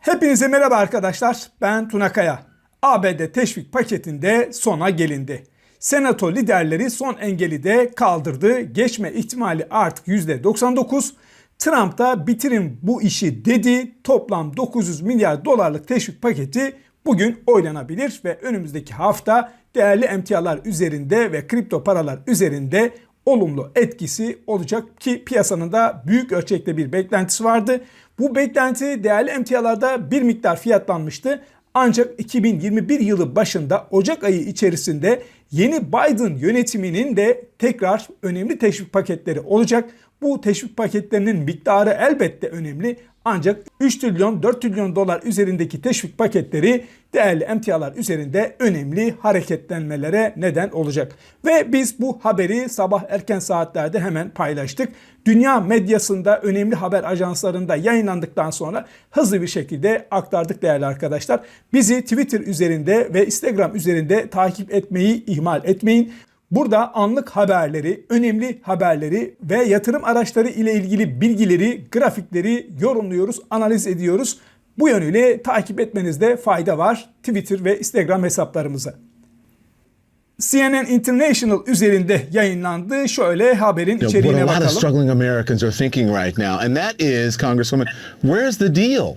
Hepinize merhaba arkadaşlar. Ben Tuna Kaya. ABD teşvik paketinde sona gelindi. Senato liderleri son engeli de kaldırdı. Geçme ihtimali artık %99. Trump da bitirin bu işi dedi. Toplam 900 milyar dolarlık teşvik paketi bugün oylanabilir ve önümüzdeki hafta değerli emtialar üzerinde ve kripto paralar üzerinde olumlu etkisi olacak ki piyasanın da büyük ölçekte bir beklentisi vardı. Bu beklenti değerli emtialarda bir miktar fiyatlanmıştı. Ancak 2021 yılı başında Ocak ayı içerisinde yeni Biden yönetiminin de tekrar önemli teşvik paketleri olacak. Bu teşvik paketlerinin miktarı elbette önemli. Ancak 3 trilyon 4 trilyon dolar üzerindeki teşvik paketleri değerli emtialar üzerinde önemli hareketlenmelere neden olacak. Ve biz bu haberi sabah erken saatlerde hemen paylaştık. Dünya medyasında önemli haber ajanslarında yayınlandıktan sonra hızlı bir şekilde aktardık değerli arkadaşlar. Bizi Twitter üzerinde ve Instagram üzerinde takip etmeyi ihmal etmeyin. Burada anlık haberleri, önemli haberleri ve yatırım araçları ile ilgili bilgileri, grafikleri yorumluyoruz, analiz ediyoruz. Bu yönüyle takip etmenizde fayda var Twitter ve Instagram hesaplarımıza. CNN International üzerinde yayınlandı. Şöyle haberin You know, içeriğine what a lot of bakalım. struggling Americans are thinking right now, and that is, Congresswoman, where's the deal?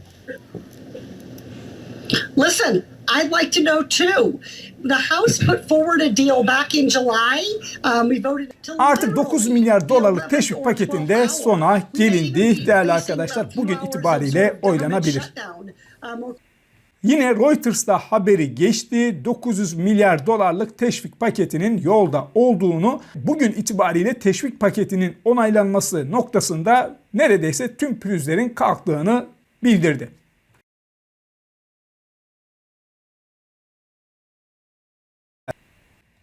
Listen, I'd like to know too. The House put forward a deal back in July. Um, we voted Artık 9 milyar dolarlık teşvik paketinde sona gelindi. Değerli arkadaşlar bugün itibariyle oylanabilir. Um, Yine Reuters'ta haberi geçti. 900 milyar dolarlık teşvik paketinin yolda olduğunu, bugün itibariyle teşvik paketinin onaylanması noktasında neredeyse tüm pürüzlerin kalktığını bildirdi.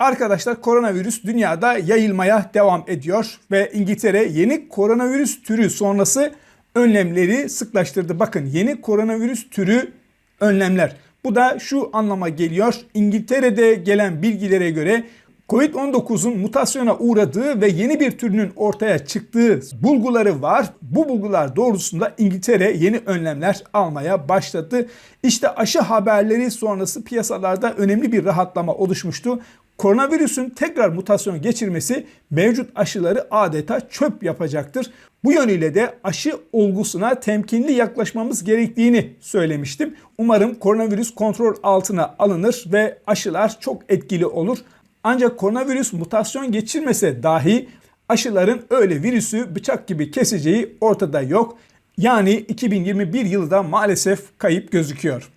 Arkadaşlar koronavirüs dünyada yayılmaya devam ediyor ve İngiltere yeni koronavirüs türü sonrası önlemleri sıklaştırdı. Bakın yeni koronavirüs türü önlemler. Bu da şu anlama geliyor. İngiltere'de gelen bilgilere göre Covid-19'un mutasyona uğradığı ve yeni bir türünün ortaya çıktığı bulguları var. Bu bulgular doğrultusunda İngiltere yeni önlemler almaya başladı. İşte aşı haberleri sonrası piyasalarda önemli bir rahatlama oluşmuştu. Koronavirüsün tekrar mutasyon geçirmesi mevcut aşıları adeta çöp yapacaktır. Bu yönüyle de aşı olgusuna temkinli yaklaşmamız gerektiğini söylemiştim. Umarım koronavirüs kontrol altına alınır ve aşılar çok etkili olur. Ancak koronavirüs mutasyon geçirmese dahi aşıların öyle virüsü bıçak gibi keseceği ortada yok. Yani 2021 yılı da maalesef kayıp gözüküyor.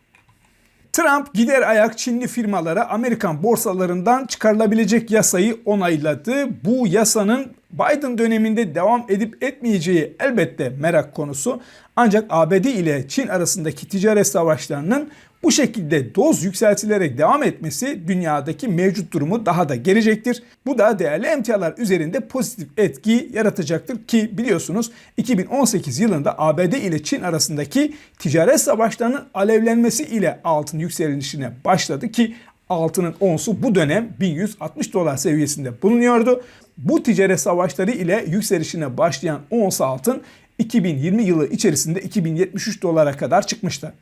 Trump gider ayak Çinli firmalara Amerikan borsalarından çıkarılabilecek yasayı onayladı. Bu yasanın Biden döneminde devam edip etmeyeceği elbette merak konusu. Ancak ABD ile Çin arasındaki ticaret savaşlarının bu şekilde doz yükseltilerek devam etmesi dünyadaki mevcut durumu daha da gelecektir. Bu da değerli emtialar üzerinde pozitif etki yaratacaktır ki biliyorsunuz 2018 yılında ABD ile Çin arasındaki ticaret savaşlarının alevlenmesi ile altın yükselişine başladı ki altının onsu bu dönem 1160 dolar seviyesinde bulunuyordu. Bu ticaret savaşları ile yükselişine başlayan ons altın 2020 yılı içerisinde 2073 dolara kadar çıkmıştı.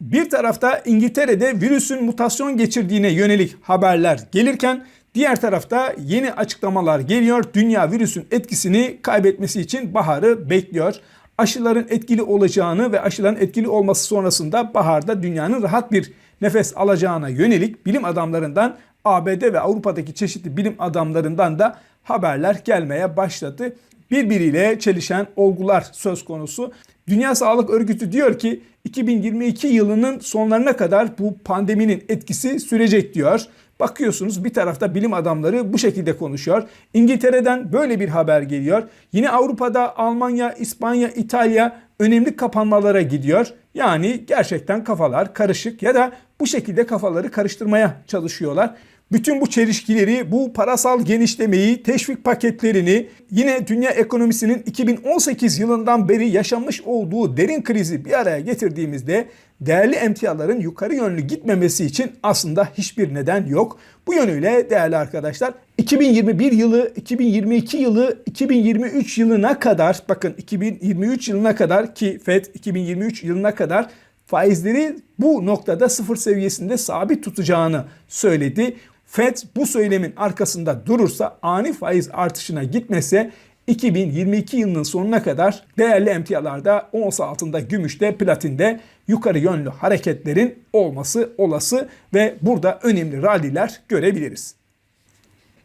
Bir tarafta İngiltere'de virüsün mutasyon geçirdiğine yönelik haberler gelirken diğer tarafta yeni açıklamalar geliyor. Dünya virüsün etkisini kaybetmesi için baharı bekliyor. Aşıların etkili olacağını ve aşıların etkili olması sonrasında baharda dünyanın rahat bir nefes alacağına yönelik bilim adamlarından ABD ve Avrupa'daki çeşitli bilim adamlarından da haberler gelmeye başladı. Birbiriyle çelişen olgular söz konusu. Dünya Sağlık Örgütü diyor ki 2022 yılının sonlarına kadar bu pandeminin etkisi sürecek diyor. Bakıyorsunuz bir tarafta bilim adamları bu şekilde konuşuyor. İngiltere'den böyle bir haber geliyor. Yine Avrupa'da Almanya, İspanya, İtalya önemli kapanmalara gidiyor. Yani gerçekten kafalar karışık ya da bu şekilde kafaları karıştırmaya çalışıyorlar. Bütün bu çelişkileri, bu parasal genişlemeyi, teşvik paketlerini, yine dünya ekonomisinin 2018 yılından beri yaşanmış olduğu derin krizi bir araya getirdiğimizde değerli emtiaların yukarı yönlü gitmemesi için aslında hiçbir neden yok. Bu yönüyle değerli arkadaşlar 2021 yılı, 2022 yılı, 2023 yılına kadar bakın 2023 yılına kadar ki FED 2023 yılına kadar faizleri bu noktada sıfır seviyesinde sabit tutacağını söyledi. FED bu söylemin arkasında durursa ani faiz artışına gitmese 2022 yılının sonuna kadar değerli emtialarda ons altında, gümüşte, platinde yukarı yönlü hareketlerin olması olası ve burada önemli ralliler görebiliriz.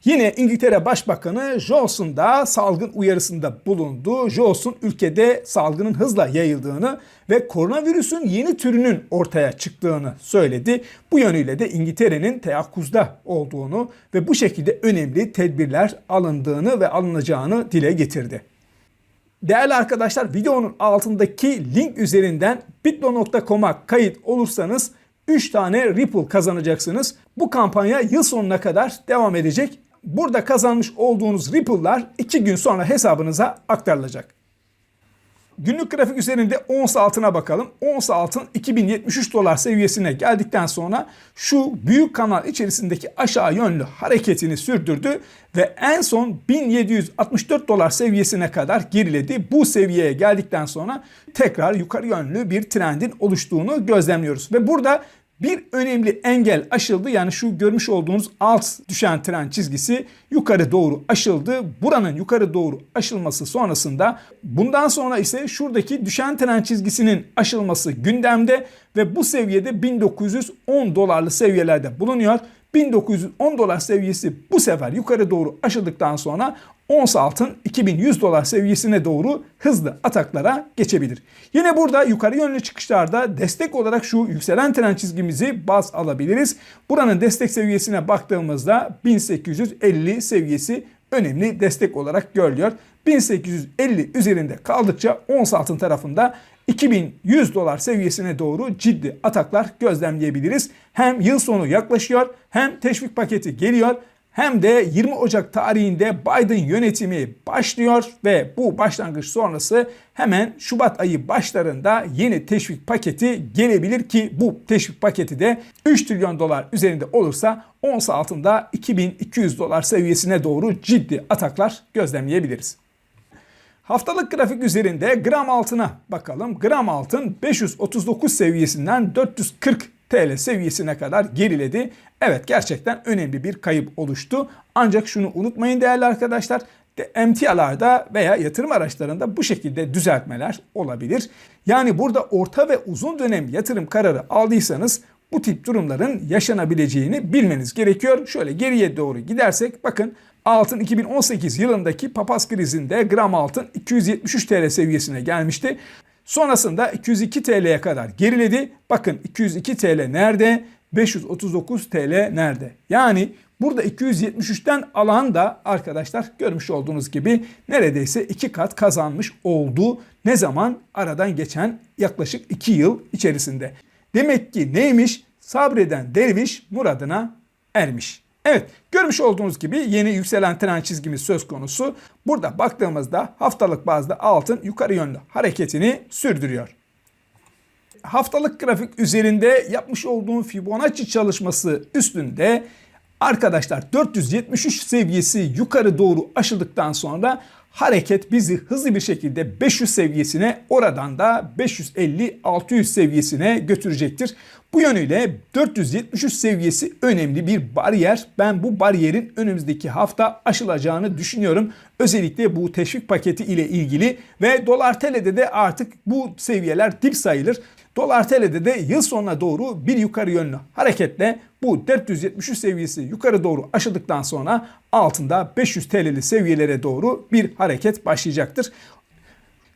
Yine İngiltere Başbakanı Johnson da salgın uyarısında bulundu. Johnson ülkede salgının hızla yayıldığını ve koronavirüsün yeni türünün ortaya çıktığını söyledi. Bu yönüyle de İngiltere'nin teyakkuzda olduğunu ve bu şekilde önemli tedbirler alındığını ve alınacağını dile getirdi. Değerli arkadaşlar videonun altındaki link üzerinden bitlo.com'a kayıt olursanız 3 tane Ripple kazanacaksınız. Bu kampanya yıl sonuna kadar devam edecek. Burada kazanmış olduğunuz Ripple'lar 2 gün sonra hesabınıza aktarılacak. Günlük grafik üzerinde ons altına bakalım. Ons altın 2073 dolar seviyesine geldikten sonra şu büyük kanal içerisindeki aşağı yönlü hareketini sürdürdü ve en son 1764 dolar seviyesine kadar geriledi. Bu seviyeye geldikten sonra tekrar yukarı yönlü bir trendin oluştuğunu gözlemliyoruz. Ve burada bir önemli engel aşıldı. Yani şu görmüş olduğunuz alt düşen trend çizgisi yukarı doğru aşıldı. Buranın yukarı doğru aşılması sonrasında bundan sonra ise şuradaki düşen trend çizgisinin aşılması gündemde ve bu seviyede 1910 dolarlı seviyelerde bulunuyor. 1910 dolar seviyesi bu sefer yukarı doğru aşıldıktan sonra ons altın 2100 dolar seviyesine doğru hızlı ataklara geçebilir. Yine burada yukarı yönlü çıkışlarda destek olarak şu yükselen trend çizgimizi baz alabiliriz. Buranın destek seviyesine baktığımızda 1850 seviyesi önemli destek olarak görülüyor. 1850 üzerinde kaldıkça ons altın tarafında 2100 dolar seviyesine doğru ciddi ataklar gözlemleyebiliriz. Hem yıl sonu yaklaşıyor hem teşvik paketi geliyor hem de 20 Ocak tarihinde Biden yönetimi başlıyor ve bu başlangıç sonrası hemen Şubat ayı başlarında yeni teşvik paketi gelebilir ki bu teşvik paketi de 3 trilyon dolar üzerinde olursa ons altında 2200 dolar seviyesine doğru ciddi ataklar gözlemleyebiliriz. Haftalık grafik üzerinde gram altına bakalım. Gram altın 539 seviyesinden 440 TL seviyesine kadar geriledi. Evet gerçekten önemli bir kayıp oluştu. Ancak şunu unutmayın değerli arkadaşlar. Emtialarda veya yatırım araçlarında bu şekilde düzeltmeler olabilir. Yani burada orta ve uzun dönem yatırım kararı aldıysanız bu tip durumların yaşanabileceğini bilmeniz gerekiyor. Şöyle geriye doğru gidersek bakın altın 2018 yılındaki papaz krizinde gram altın 273 TL seviyesine gelmişti. Sonrasında 202 TL'ye kadar geriledi. Bakın 202 TL nerede? 539 TL nerede? Yani burada 273'ten alan da arkadaşlar görmüş olduğunuz gibi neredeyse iki kat kazanmış oldu. Ne zaman? Aradan geçen yaklaşık 2 yıl içerisinde. Demek ki neymiş? Sabreden derviş muradına ermiş. Evet görmüş olduğunuz gibi yeni yükselen trend çizgimiz söz konusu. Burada baktığımızda haftalık bazda altın yukarı yönlü hareketini sürdürüyor. Haftalık grafik üzerinde yapmış olduğum Fibonacci çalışması üstünde arkadaşlar 473 seviyesi yukarı doğru aşıldıktan sonra hareket bizi hızlı bir şekilde 500 seviyesine oradan da 550-600 seviyesine götürecektir. Bu yönüyle 473 seviyesi önemli bir bariyer. Ben bu bariyerin önümüzdeki hafta aşılacağını düşünüyorum. Özellikle bu teşvik paketi ile ilgili ve dolar TL'de de artık bu seviyeler dip sayılır. Dolar TL'de de yıl sonuna doğru bir yukarı yönlü hareketle bu 473 seviyesi yukarı doğru aşıldıktan sonra altında 500 TL'li seviyelere doğru bir hareket başlayacaktır.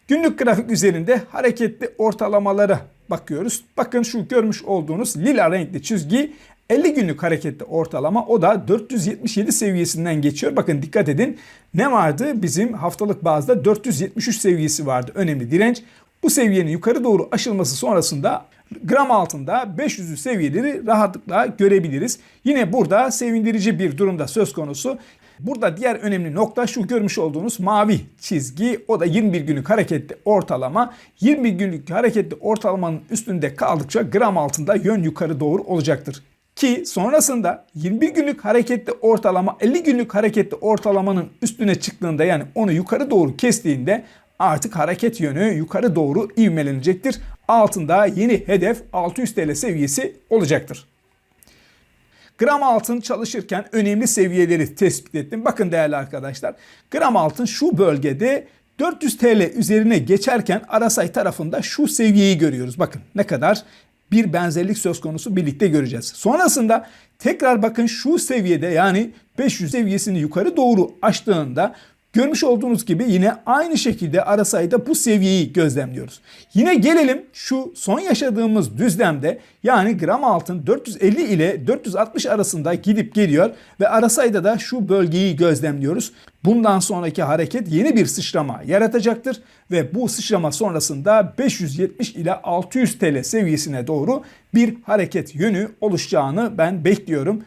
Günlük grafik üzerinde hareketli ortalamalara bakıyoruz. Bakın şu görmüş olduğunuz lila renkli çizgi 50 günlük hareketli ortalama o da 477 seviyesinden geçiyor. Bakın dikkat edin ne vardı? Bizim haftalık bazda 473 seviyesi vardı önemli direnç. Bu seviyenin yukarı doğru aşılması sonrasında gram altında 500'lü seviyeleri rahatlıkla görebiliriz. Yine burada sevindirici bir durumda söz konusu. Burada diğer önemli nokta şu görmüş olduğunuz mavi çizgi. O da 21 günlük hareketli ortalama. 21 günlük hareketli ortalamanın üstünde kaldıkça gram altında yön yukarı doğru olacaktır. Ki sonrasında 21 günlük hareketli ortalama 50 günlük hareketli ortalamanın üstüne çıktığında yani onu yukarı doğru kestiğinde artık hareket yönü yukarı doğru ivmelenecektir. Altında yeni hedef 600 TL seviyesi olacaktır. Gram altın çalışırken önemli seviyeleri tespit ettim. Bakın değerli arkadaşlar. Gram altın şu bölgede 400 TL üzerine geçerken Arasay tarafında şu seviyeyi görüyoruz. Bakın ne kadar bir benzerlik söz konusu birlikte göreceğiz. Sonrasında tekrar bakın şu seviyede yani 500 seviyesini yukarı doğru aştığında Görmüş olduğunuz gibi yine aynı şekilde Arasay'da bu seviyeyi gözlemliyoruz. Yine gelelim şu son yaşadığımız düzlemde yani gram altın 450 ile 460 arasında gidip geliyor ve Arasay'da da şu bölgeyi gözlemliyoruz. Bundan sonraki hareket yeni bir sıçrama yaratacaktır ve bu sıçrama sonrasında 570 ile 600 TL seviyesine doğru bir hareket yönü oluşacağını ben bekliyorum.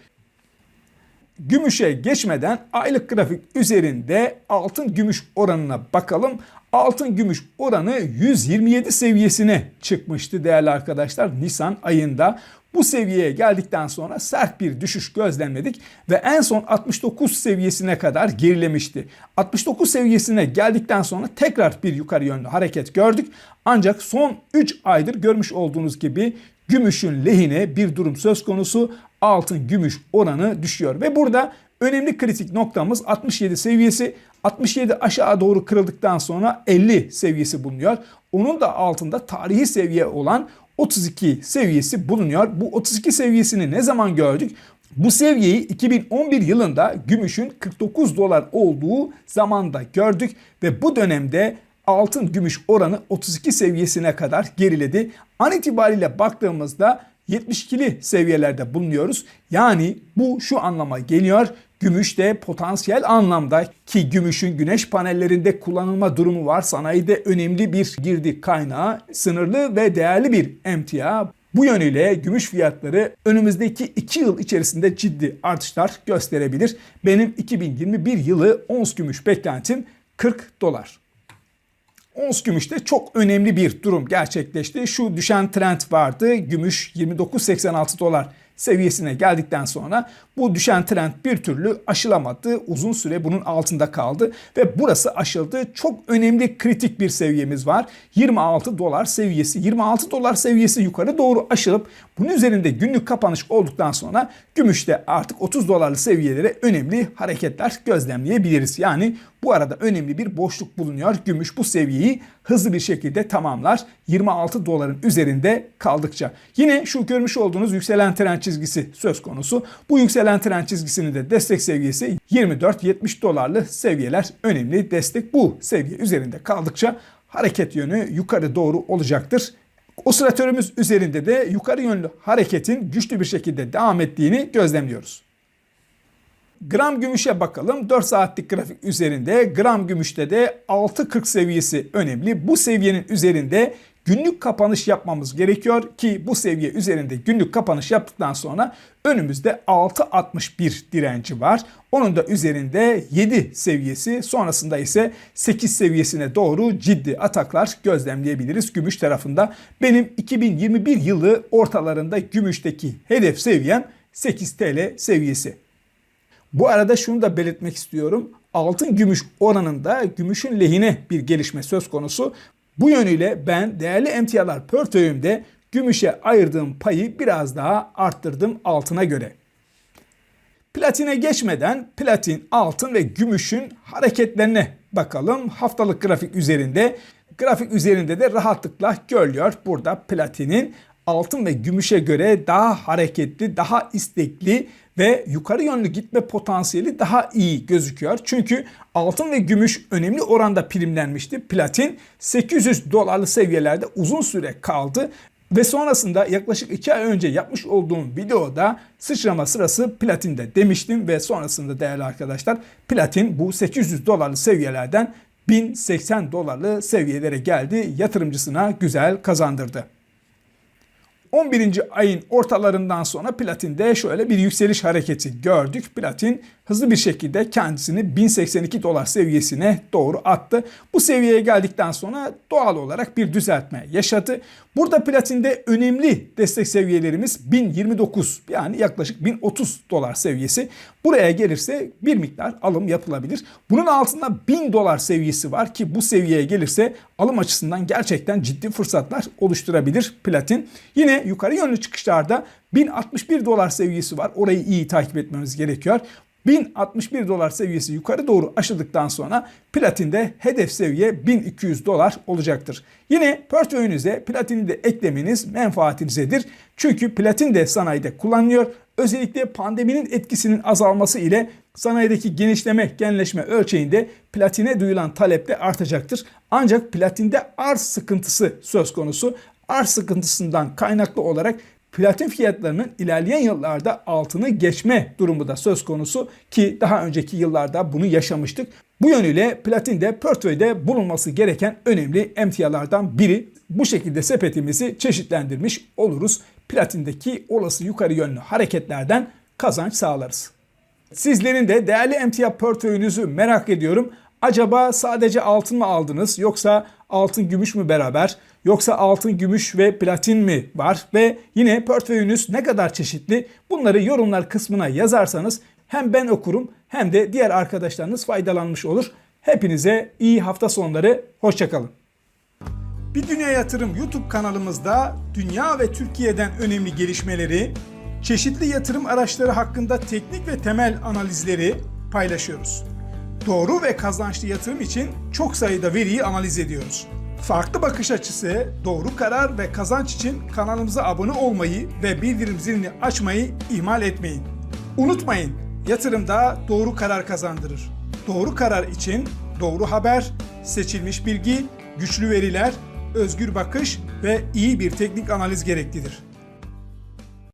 Gümüşe geçmeden aylık grafik üzerinde altın gümüş oranına bakalım. Altın gümüş oranı 127 seviyesine çıkmıştı değerli arkadaşlar Nisan ayında. Bu seviyeye geldikten sonra sert bir düşüş gözlemledik ve en son 69 seviyesine kadar gerilemişti. 69 seviyesine geldikten sonra tekrar bir yukarı yönlü hareket gördük. Ancak son 3 aydır görmüş olduğunuz gibi gümüşün lehine bir durum söz konusu. Altın gümüş oranı düşüyor ve burada önemli kritik noktamız 67 seviyesi. 67 aşağı doğru kırıldıktan sonra 50 seviyesi bulunuyor. Onun da altında tarihi seviye olan 32 seviyesi bulunuyor. Bu 32 seviyesini ne zaman gördük? Bu seviyeyi 2011 yılında gümüşün 49 dolar olduğu zamanda gördük ve bu dönemde altın gümüş oranı 32 seviyesine kadar geriledi. An itibariyle baktığımızda 72'li seviyelerde bulunuyoruz. Yani bu şu anlama geliyor. Gümüşte potansiyel anlamda ki gümüşün güneş panellerinde kullanılma durumu var. Sanayide önemli bir girdi kaynağı, sınırlı ve değerli bir emtia. Bu yönüyle gümüş fiyatları önümüzdeki 2 yıl içerisinde ciddi artışlar gösterebilir. Benim 2021 yılı ons gümüş beklentim 40 dolar. Ons gümüşte çok önemli bir durum gerçekleşti. Şu düşen trend vardı. Gümüş 29.86 dolar seviyesine geldikten sonra bu düşen trend bir türlü aşılamadı. Uzun süre bunun altında kaldı ve burası aşıldı. Çok önemli kritik bir seviyemiz var. 26 dolar seviyesi. 26 dolar seviyesi yukarı doğru aşılıp bunun üzerinde günlük kapanış olduktan sonra gümüşte artık 30 dolarlı seviyelere önemli hareketler gözlemleyebiliriz. Yani bu arada önemli bir boşluk bulunuyor. Gümüş bu seviyeyi hızlı bir şekilde tamamlar. 26 doların üzerinde kaldıkça. Yine şu görmüş olduğunuz yükselen trend çizgisi söz konusu. Bu yükselen trend çizgisinin de destek seviyesi 24-70 dolarlı seviyeler önemli destek. Bu seviye üzerinde kaldıkça hareket yönü yukarı doğru olacaktır. Osilatörümüz üzerinde de yukarı yönlü hareketin güçlü bir şekilde devam ettiğini gözlemliyoruz. Gram gümüşe bakalım. 4 saatlik grafik üzerinde gram gümüşte de 6.40 seviyesi önemli. Bu seviyenin üzerinde günlük kapanış yapmamız gerekiyor ki bu seviye üzerinde günlük kapanış yaptıktan sonra önümüzde 6.61 direnci var. Onun da üzerinde 7 seviyesi sonrasında ise 8 seviyesine doğru ciddi ataklar gözlemleyebiliriz gümüş tarafında. Benim 2021 yılı ortalarında gümüşteki hedef seviyem 8 TL seviyesi. Bu arada şunu da belirtmek istiyorum. Altın gümüş oranında gümüşün lehine bir gelişme söz konusu. Bu yönüyle ben değerli emtialar portföyümde gümüşe ayırdığım payı biraz daha arttırdım altına göre. Platine geçmeden platin, altın ve gümüşün hareketlerine bakalım. Haftalık grafik üzerinde. Grafik üzerinde de rahatlıkla görülüyor. Burada platinin altın ve gümüşe göre daha hareketli, daha istekli ve yukarı yönlü gitme potansiyeli daha iyi gözüküyor. Çünkü altın ve gümüş önemli oranda primlenmişti. Platin 800 dolarlı seviyelerde uzun süre kaldı ve sonrasında yaklaşık 2 ay önce yapmış olduğum videoda sıçrama sırası platinde demiştim ve sonrasında değerli arkadaşlar platin bu 800 dolarlı seviyelerden 1080 dolarlı seviyelere geldi. Yatırımcısına güzel kazandırdı. 11. ayın ortalarından sonra platinde şöyle bir yükseliş hareketi gördük. Platin hızlı bir şekilde kendisini 1082 dolar seviyesine doğru attı. Bu seviyeye geldikten sonra doğal olarak bir düzeltme yaşadı. Burada platinde önemli destek seviyelerimiz 1029 yani yaklaşık 1030 dolar seviyesi. Buraya gelirse bir miktar alım yapılabilir. Bunun altında 1000 dolar seviyesi var ki bu seviyeye gelirse alım açısından gerçekten ciddi fırsatlar oluşturabilir platin. Yine yukarı yönlü çıkışlarda 1061 dolar seviyesi var. Orayı iyi takip etmemiz gerekiyor. 1061 dolar seviyesi yukarı doğru aşıldıktan sonra platinde hedef seviye 1200 dolar olacaktır. Yine portföyünüze platini de eklemeniz menfaatinizedir. Çünkü platin de sanayide kullanılıyor. Özellikle pandeminin etkisinin azalması ile sanayideki genişleme, genleşme ölçeğinde platine duyulan talep de artacaktır. Ancak platinde arz sıkıntısı söz konusu. Arz sıkıntısından kaynaklı olarak platin fiyatlarının ilerleyen yıllarda altını geçme durumu da söz konusu ki daha önceki yıllarda bunu yaşamıştık. Bu yönüyle platin de portföyde bulunması gereken önemli emtialardan biri. Bu şekilde sepetimizi çeşitlendirmiş oluruz. Platindeki olası yukarı yönlü hareketlerden kazanç sağlarız. Sizlerin de değerli emtia portföyünüzü merak ediyorum. Acaba sadece altın mı aldınız yoksa altın gümüş mü beraber yoksa altın gümüş ve platin mi var ve yine portföyünüz ne kadar çeşitli bunları yorumlar kısmına yazarsanız hem ben okurum hem de diğer arkadaşlarınız faydalanmış olur. Hepinize iyi hafta sonları hoşçakalın. Bir Dünya Yatırım YouTube kanalımızda dünya ve Türkiye'den önemli gelişmeleri, çeşitli yatırım araçları hakkında teknik ve temel analizleri paylaşıyoruz. Doğru ve kazançlı yatırım için çok sayıda veriyi analiz ediyoruz. Farklı bakış açısı, doğru karar ve kazanç için kanalımıza abone olmayı ve bildirim zilini açmayı ihmal etmeyin. Unutmayın, yatırımda doğru karar kazandırır. Doğru karar için doğru haber, seçilmiş bilgi, güçlü veriler, özgür bakış ve iyi bir teknik analiz gereklidir.